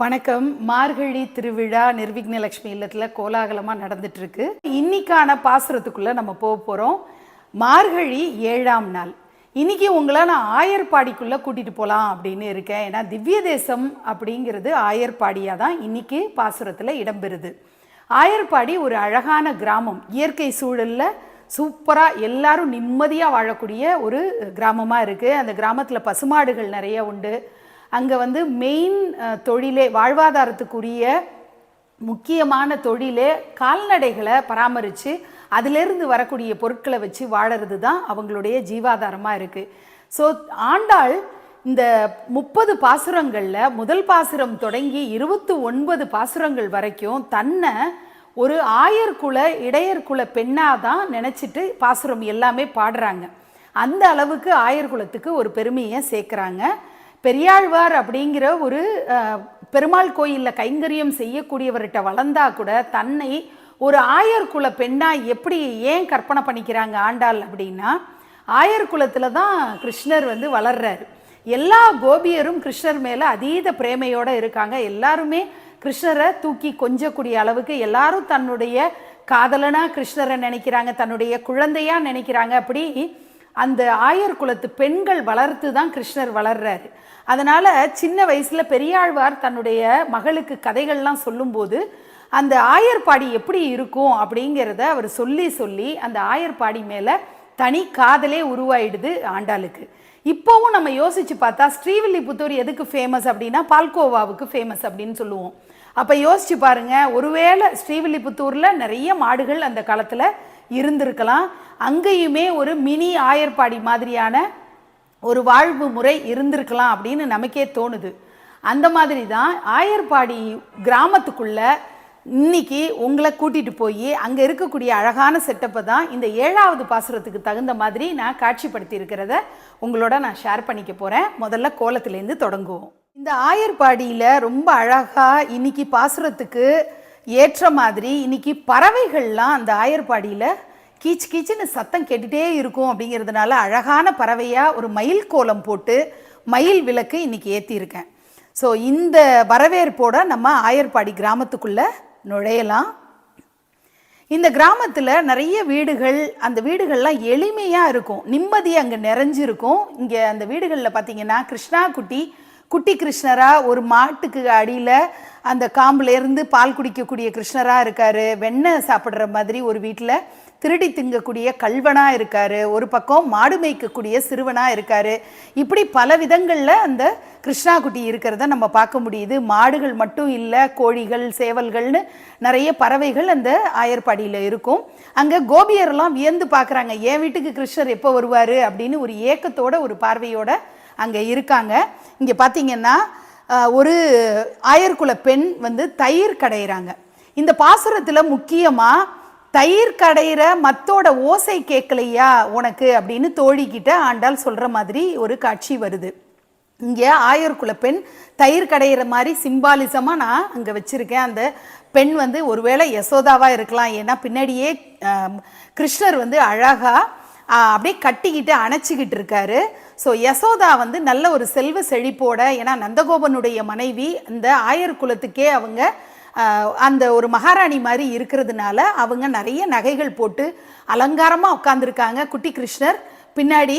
வணக்கம். மார்கழி திருவிழா நிர்விக்னலக்ஷ்மி இல்லத்தில் கோலாகலமாக நடந்துட்டு இருக்கு இன்னைக்கான பாசுரத்துக்குள்ளே நம்ம போக போகிறோம் மார்கழி ஏழாம் நாள். இன்னைக்கு உங்களை நான் ஆயர்பாடிக்குள்ளே கூட்டிகிட்டு போகலாம் அப்படின்னு இருக்கேன். ஏன்னா திவ்ய தேசம் அப்படிங்கிறது ஆயர்பாடியாக தான் இன்னைக்கு பாசுரத்தில் இடம்பெறுது. ஆயர்பாடி ஒரு அழகான கிராமம். இயற்கை சூழலில் சூப்பராக எல்லாரும் நிம்மதியாக வாழக்கூடிய ஒரு கிராமமாக இருக்குது அந்த கிராமத்தில் பசுமாடுகள் நிறைய உண்டு. அங்கே வந்து மெயின் தொழிலே வாழ்வாதாரத்துக்குரிய முக்கியமான தொழிலே கால்நடைகளை பராமரித்து அதிலிருந்து வரக்கூடிய பொருட்களை வச்சு வாழறது தான் அவங்களுடைய ஜீவாதாரமாக இருக்குது ஸோ ஆண்டாள் இந்த முப்பது பாசுரங்களில் முதல் பாசுரம் தொடங்கி இருபத்தி ஒன்பது பாசுரங்கள் வரைக்கும் தன்னை ஒரு ஆயர்குல இடையர்குல பெண்ணாக தான் நினச்சிட்டு பாசுரம் எல்லாமே பாடுறாங்க. அந்த அளவுக்கு ஆயர்குலத்துக்கு ஒரு பெருமையை சேர்க்குறாங்க. பெரியாழ்வார் அப்படிங்கிற ஒரு பெருமாள் கோயிலில் கைங்கரியம் செய்யக்கூடியவர்கிட்ட வளர்ந்தா கூட தன்னை ஒரு ஆயர்குல பெண்ணா எப்படி ஏன் கற்பனை பண்ணிக்கிறாங்க ஆண்டாள் அப்படின்னா ஆயர்குலத்தில் தான் கிருஷ்ணர் வந்து வளர்றாரு. எல்லா கோபியரும் கிருஷ்ணர் மேலே அதீத பிரேமையோடு இருக்காங்க. எல்லாருமே கிருஷ்ணரை தூக்கி கொஞ்சக்கூடிய அளவுக்கு எல்லாரும் தன்னுடைய காதலனா கிருஷ்ணரை நினைக்கிறாங்க தன்னுடைய குழந்தையாக நினைக்கிறாங்க அப்படி அந்த ஆயர் குலத்து பெண்கள் வளர்த்து தான் கிருஷ்ணர் வளர்றாரு. அதனால் சின்ன வயசில் பெரியாழ்வார் தன்னுடைய மகளுக்கு கதைகள்லாம் சொல்லும்போது அந்த ஆயர்பாடி எப்படி இருக்கும் அப்படிங்கிறத அவர் சொல்லி சொல்லி அந்த ஆயர்பாடி மேலே தனி காதலே உருவாயிடுது ஆண்டாளுக்கு. இப்போவும் நம்ம யோசிச்சு பார்த்தா ஸ்ரீவில்லிபுத்தூர் எதுக்கு ஃபேமஸ் அப்படின்னா பால்கோவாவுக்கு ஃபேமஸ் அப்படின்னு சொல்லுவோம். அப்போ யோசிச்சு பாருங்க ஒருவேளை ஸ்ரீவில்லிபுத்தூரில் நிறைய மாடுகள் அந்த காலத்தில் இருந்திருக்கலாம். அங்கேயுமே ஒரு மினி ஆயர்பாடி மாதிரியான ஒரு வாழ்வு முறை இருந்திருக்கலாம் அப்படின்னு நமக்கே தோணுது. அந்த மாதிரி தான் ஆயர்பாடி கிராமத்துக்குள்ள இன்னைக்கு உங்களை கூட்டிகிட்டு போய் அங்கே இருக்கக்கூடிய அழகான செட்டப்பை தான் இந்த ஏழாவது பாசுரத்துக்கு தகுந்த மாதிரி நான் காட்சிப்படுத்தி இருக்கிறத உங்களோட நான் ஷேர் பண்ணிக்க போகிறேன் முதல்ல கோலத்துலேருந்து தொடங்குவோம். இந்த ஆயர்பாடியில் ரொம்ப அழகாக இன்னைக்கு பாசுரத்துக்கு ஏற்ற மாதிரி இன்னைக்கு பறவைகள்லாம் அந்த ஆயர்பாடியில் கீச் கீச்சுன்னு சத்தம் கேட்டுகிட்டே இருக்கும் அப்படிங்கிறதுனால அழகான பறவையாக ஒரு மயில் கோலம் போட்டு மயில் விளக்கு இன்னைக்கு ஏற்றியிருக்கேன் ஸோ இந்த வரவேற்போட நம்ம ஆயர்பாடி கிராமத்துக்குள்ளே நுழையலாம். இந்த கிராமத்தில் நிறைய வீடுகள் அந்த வீடுகள்லாம் எளிமையாக இருக்கும். நிம்மதி அங்கே நிறைஞ்சிருக்கும். இங்கே அந்த வீடுகளில் பார்த்தீங்கன்னா கிருஷ்ணா குட்டி குட்டி கிருஷ்ணரா ஒரு மாட்டுக்கு அடியில் அந்த காம்புலேருந்து பால் குடிக்கக்கூடிய கிருஷ்ணராக இருக்கார். வெண்ணெய் சாப்பிட்ற மாதிரி ஒரு வீட்டில் திருடி திங்கக்கூடிய கல்வனாக இருக்கார். ஒரு பக்கம் மாடு மேய்க்கக்கூடிய சிறுவனாக இருக்கார். இப்படி பல விதங்களில் அந்த கிருஷ்ணா குட்டி இருக்கிறத நம்ம பார்க்க முடியுது. மாடுகள் மட்டும் இல்லை கோழிகள் சேவல்கள்னு நிறைய பறவைகள் அந்த ஆயர்பாடியில் இருக்கும். அங்கே கோபியர்லாம் வியந்து பார்க்குறாங்க. என் வீட்டுக்கு கிருஷ்ணர் எப்போ வருவார்? அப்படின்னு ஒரு ஏக்கத்தோட ஒரு பார்வையோட அங்கே இருக்காங்க. இங்கே பார்த்தீங்கன்னா ஒரு ஆயர்குல பெண் வந்து தயிர் கடையிறாங்க. இந்த பாசுரத்தில் முக்கியமாக தயிர் கடையிற மத்தோட ஓசை கேட்கலையா உனக்கு அப்படின்னு தோழிக்கிட்ட ஆண்டாள் சொல்கிற மாதிரி ஒரு காட்சி வருது. இங்கே ஆயர்குல பெண் தயிர் கடையிற மாதிரி சிம்பாலிசமாக நான் அங்கே வச்சுருக்கேன். அந்த பெண் வந்து ஒருவேளை யசோதாவாக இருக்கலாம். ஏன்னா பின்னாடியே கிருஷ்ணர் வந்து அழகாக அப்படியே கட்டிக்கிட்டு அணைச்சிக்கிட்டு இருக்காரு. ஸோ யசோதா வந்து நல்ல ஒரு செல்வ செழிப்போட ஏன்னா நந்தகோபனுடைய மனைவி இந்த ஆயர் குலத்துக்கே அவங்க அந்த ஒரு மகாராணி மாதிரி இருக்கிறதுனால அவங்க நிறைய நகைகள் போட்டு அலங்காரமாக உட்காந்துருக்காங்க குட்டி கிருஷ்ணர் பின்னாடி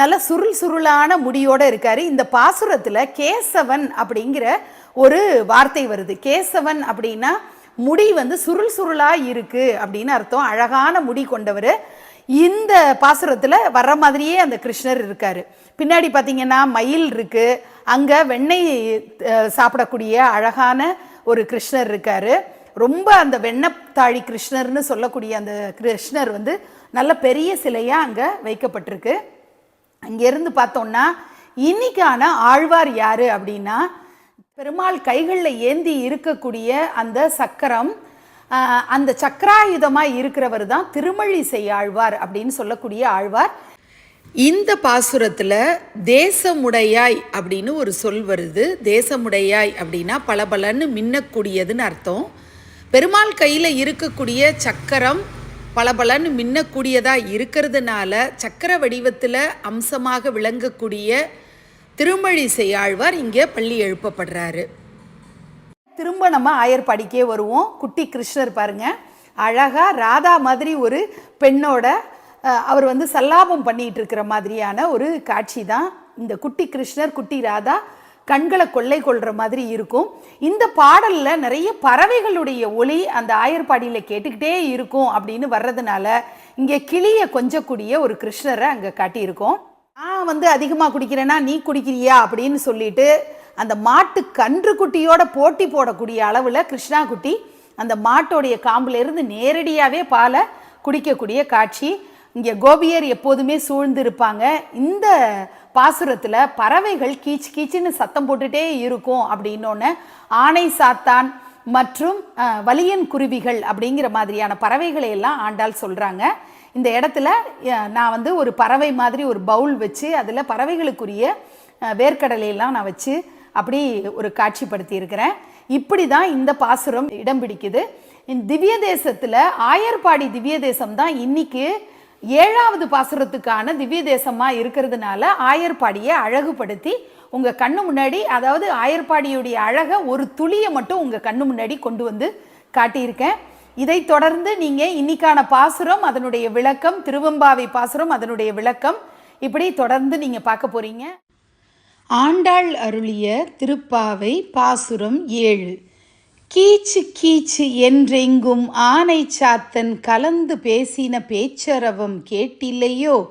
நல்ல சுருள் சுருளான முடியோடு இருக்கார். இந்த பாசுரத்தில் கேசவன் அப்படிங்கிற ஒரு வார்த்தை வருது. கேசவன் அப்படின்னா முடி வந்து சுருள் சுருளாக இருக்குது அப்படின்னு அர்த்தம். அழகான முடி கொண்டவர். இந்த பாசுரத்தில் வர்ற மாதிரியே அந்த கிருஷ்ணர் இருக்கார். பின்னாடி பார்த்தீங்கன்னா மயில் இருக்குது அங்கே வெண்ணெய் சாப்பிடக்கூடிய அழகான ஒரு கிருஷ்ணர் இருக்கார். ரொம்ப அந்த வெண்ணத்தாழி கிருஷ்ணர்னு சொல்லக்கூடிய அந்த கிருஷ்ணர் வந்து நல்ல பெரிய சிலையாக அங்கே வைக்கப்பட்டிருக்கு. அங்கேருந்து பார்த்தோம்னா இன்னைக்கான ஆழ்வார் யார் அப்படின்னா பெருமாள் கைகளில் ஏந்தி இருக்கக்கூடிய அந்த சக்கரம் அந்த சக்கராயுதமாக இருக்கிறவர் தான் திருமழி செய்யாழ்வார் அப்படின்னு சொல்லக்கூடிய ஆழ்வார். இந்த பாசுரத்தில் தேசமுடையாய் அப்படின்னு ஒரு சொல் வருது. தேசமுடையாய் அப்படின்னா பளபளன்னு மின்னக்கூடியதுன்னு அர்த்தம். பெருமாள் கையில் இருக்கக்கூடிய சக்கரம் பளபளன்னு மின்னக்கூடியதாக இருக்கிறதுனால சக்கர வடிவத்தில் அம்சமாக விளங்கக்கூடிய திருமழிசை ஆழ்வார் இங்கே பள்ளி எழுப்பப்படுறாரு. திரும்ப நம்ம ஆயர்பாடிக்கே வருவோம். குட்டி கிருஷ்ணர் பாருங்கள் அழகாக ராதா மாதிரி ஒரு பெண்ணோட அவர் வந்து சல்லாபம் பண்ணிகிட்டு இருக்கிற மாதிரியான ஒரு காட்சி தான். இந்த குட்டி கிருஷ்ணர் குட்டி ராதா கண்களை கொள்ளை கொள்கிற மாதிரி இருக்கும். இந்த பாடலில் நிறைய பறவைகளுடைய ஒளி அந்த ஆயர்பாடியில் கேட்டுக்கிட்டே இருக்கும் அப்படின்னு வர்றதுனால இங்கே கிளியை கொஞ்சக்கூடிய ஒரு கிருஷ்ணரை அங்கே காட்டியிருக்கோம். நான் வந்து அதிகமாக குடிக்கிறேன்னா நீ குடிக்கிறியா அப்படின்னு சொல்லிட்டு அந்த மாட்டு கன்று குட்டியோட போட்டி போடக்கூடிய அளவில் கிருஷ்ணா குட்டி அந்த மாட்டோடைய காம்புலேருந்து நேரடியாகவே பாலை குடிக்கக்கூடிய காட்சி. இங்கே கோபியர் எப்போதுமே சூழ்ந்து இருப்பாங்க இந்த பாசுரத்தில் பறவைகள் கீச் கீச்சுன்னு சத்தம் போட்டுட்டே இருக்கும் அப்படின்னோன்னு ஆனை சாத்தான் மற்றும் வலியன் குருவிகள் அப்படிங்கிற மாதிரியான பறவைகளை எல்லாம் ஆண்டாள் சொல்கிறாங்க இந்த இடத்துல நான் வந்து ஒரு பறவை மாதிரி ஒரு பவுல் வச்சு அதில் பறவைகளுக்குரிய வேர்க்கடலையெல்லாம் நான் வச்சு அப்படி ஒரு காட்சிப்படுத்தி இருக்கிறேன் இப்படி தான் இந்த பாசுரம் இடம் பிடிக்குது. இந்த திவ்ய தேசத்தில் ஆயர்பாடி திவ்ய தேசம் தான் இன்னைக்கு ஏழாவது பாசுரத்துக்கான திவ்ய தேசமாக இருக்கிறதுனால ஆயர்பாடியை அழகுபடுத்தி உங்கள் கண்ணு முன்னாடி அதாவது ஆயர்பாடியுடைய அழகை ஒரு துளியை மட்டும் உங்கள் கண்ணு முன்னாடி கொண்டு வந்து காட்டியிருக்கேன். இதை தொடர்ந்து நீங்கள் இன்னைக்கான பாசுரம் அதனுடைய விளக்கம் திருவெம்பாவை பாசுரம் அதனுடைய விளக்கம் இப்படி தொடர்ந்து நீங்கள் பார்க்க போகிறீங்க ஆண்டாள் அருளிய திருப்பாவை பாசுரம் ஏழு. கீச்சு கீச்சு என்றெங்கும் ஆனை சாத்தன் கலந்து பேசின பேச்சரவம் கேட்டில்லையோ?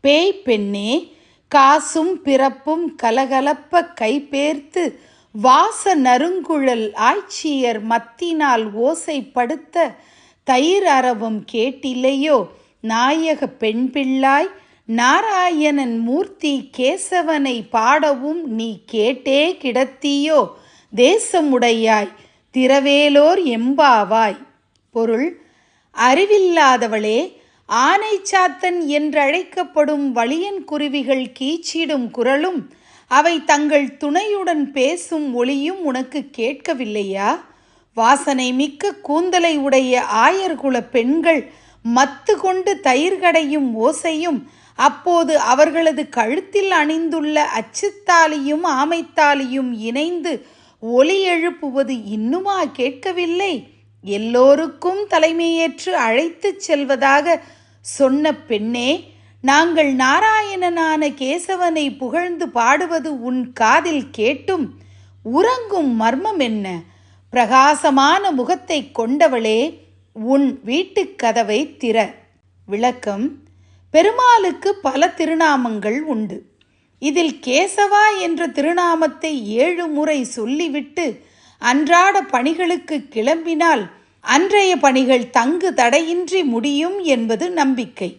பேய் பெண்ணே காசும் பிறப்பும் கலகலப்ப கைபேர்த்து வாச நறுங்குழல் ஆய்ச்சியர் மத்தினால் ஓசைப்படுத்த தயிர் அறவும் கேட்டில்லையோ? நாயக பெண் பிள்ளாய் நாராயணன் மூர்த்தி கேசவனை பாடவும் நீ கேட்டே கிடத்தியோ? தேசமுடையாய் திரவேலோர் எம்பாவாய். பொருள் அறிவில்லாதவளே ஆனை சாத்தன் என்றழைக்கப்படும் வலியன் குருவிகள் கீச்சிடும் குரலும் அவை தங்கள் துணையுடன் பேசும் ஒளியும் உனக்கு கேட்கவில்லையா? வாசனை மிக்க கூந்தலை உடைய ஆயர்குல பெண்கள் மத்து கொண்டு தயிர்கடையும் ஓசையும் அப்போது அவர்களது கழுத்தில் அணிந்துள்ள அச்சுத்தாலியும் ஆமைத்தாலியும் இணைந்து ஒலி எழுப்புவது இன்னுமா கேட்கவில்லை? எல்லோருக்கும் தலைமையேற்று அழைத்துச் செல்வதாக சொன்ன பெண்ணே நாங்கள் நாராயணனான கேசவனை புகழ்ந்து பாடுவது உன் காதில் கேட்டும். உறங்கும் மர்மம் என்ன? பிரகாசமான முகத்தை கொண்டவளே உன் வீட்டுக் கதவை திற. விளக்கம் பெருமாளுக்கு பல திருநாமங்கள் உண்டு. இதில் கேசவா என்ற திருநாமத்தை ஏழு முறை சொல்லிவிட்டு அன்றாட பணிகளுக்கு கிளம்பினால் அன்றைய பணிகள் தங்கு தடையின்றி முடியும் என்பது நம்பிக்கை.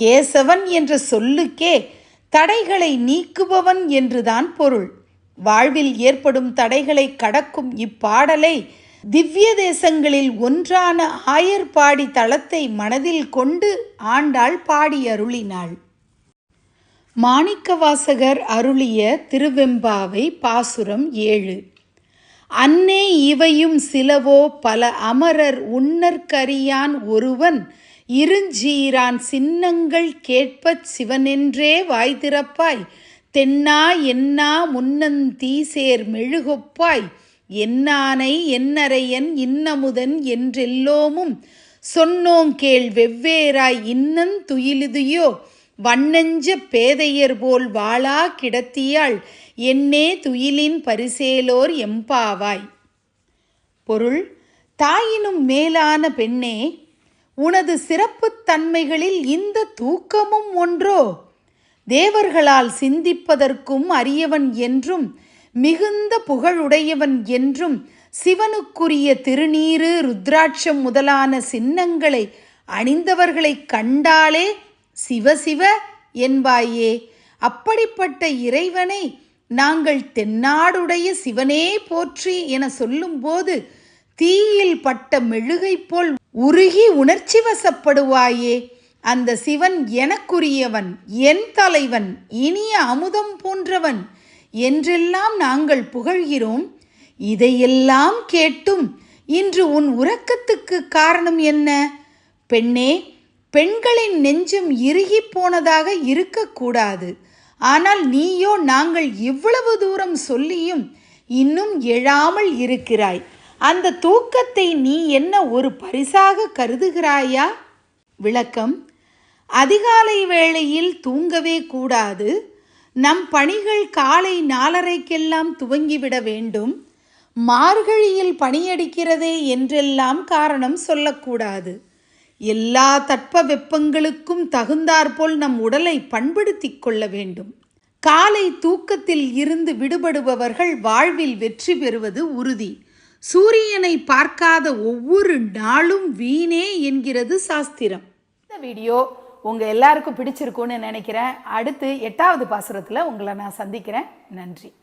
கேசவன் என்ற சொல்லுக்கே தடைகளை நீக்குபவன் என்றுதான் பொருள். வாழ்வில் ஏற்படும் தடைகளை கடக்கும் இப்பாடலை திவ்ய தேசங்களில் ஒன்றான ஆயர்பாடி தளத்தை மனதில் கொண்டு ஆண்டாள் பாடி அருளினாள் மாணிக்கவாசகர் அருளிய திருவெம்பாவை பாசுரம் ஏழு. அன்னே இவையும் சிலவோ பல அமரர் உன்னற்கரியான் ஒருவன் இருஞ்சீரான் சின்னங்கள் கேட்பச் சிவனென்றே வாய் திறப்பாய் தென்னா என்னா முன்னந்தீசேர் மெழுகொப்பாய். என்னானை என்னறையன் இன்னமுதன் என்றெல்லோமும் சொன்னோங்கேள் வெவ்வேறாய் இன்னன் துயிலுதியோ? வண்ணஞ்ச பேதையர் போல் வாளா கிடத்தியாள் என்னே துயிலின் பரிசேலோர் எம்பாவாய். பொருள் தாயினும் மேலான பெண்ணே உனது சிறப்புத் தன்மைகளில் இந்த தூக்கமும் ஒன்றோ? தேவர்களால் சிந்திப்பதற்கும் அரியவன் என்றும் மிகுந்த புகழுடையவன் என்றும் சிவனுக்குரிய திருநீறு ருத்ராட்சம் முதலான சின்னங்களை அணிந்தவர்களைக் கண்டாலே சிவசிவ என்பாயே. அப்படிப்பட்ட இறைவனை நாங்கள் தென்னாடுடைய சிவனே போற்றி என சொல்லும்போது தீயில் பட்ட மெழுகை போல் உருகி உணர்ச்சி வசப்படுவாயே. அந்த சிவன் எனக்குரியவன் என் தலைவன் இனிய அமுதம் போன்றவன் என்றெல்லாம் நாங்கள் புகழ்கிறோம் இதையெல்லாம் கேட்டும். இன்று உன் உறக்கத்துக்கு காரணம் என்ன? பெண்ணே பெண்களின் நெஞ்சம் இறுகி போனதாக இருக்கக்கூடாது ஆனால் நீயோ நாங்கள் இவ்வளவு தூரம் சொல்லியும் இன்னும் எழாமல் இருக்கிறாய். அந்த தூக்கத்தை நீ என்ன ஒரு பரிசாக கருதுகிறாயா? விளக்கம் அதிகாலை வேளையில் தூங்கவே கூடாது. நம் பணிகள் காலை நாலரைக்கெல்லாம் துவங்கிவிட வேண்டும். மார்கழியில் பணியடிக்கிறதே என்றெல்லாம் காரணம் சொல்லக்கூடாது. எல்லா தட்ப வெப்பங்களுக்கும் தகுந்தாற்போல் நம் உடலை பண்படுத்திக் கொள்ள வேண்டும். காலை தூக்கத்தில் இருந்து விடுபடுபவர்கள் வாழ்வில் வெற்றி பெறுவது உறுதி. சூரியனை பார்க்காத ஒவ்வொரு நாளும் வீணே என்கிறது சாஸ்திரம். இந்த வீடியோ உங்கள் எல்லாருக்கும் பிடிச்சிருக்கும்னு நினைக்கிறேன். அடுத்து எட்டாவது பாசுரத்தில் உங்களை நான் சந்திக்கிறேன். நன்றி.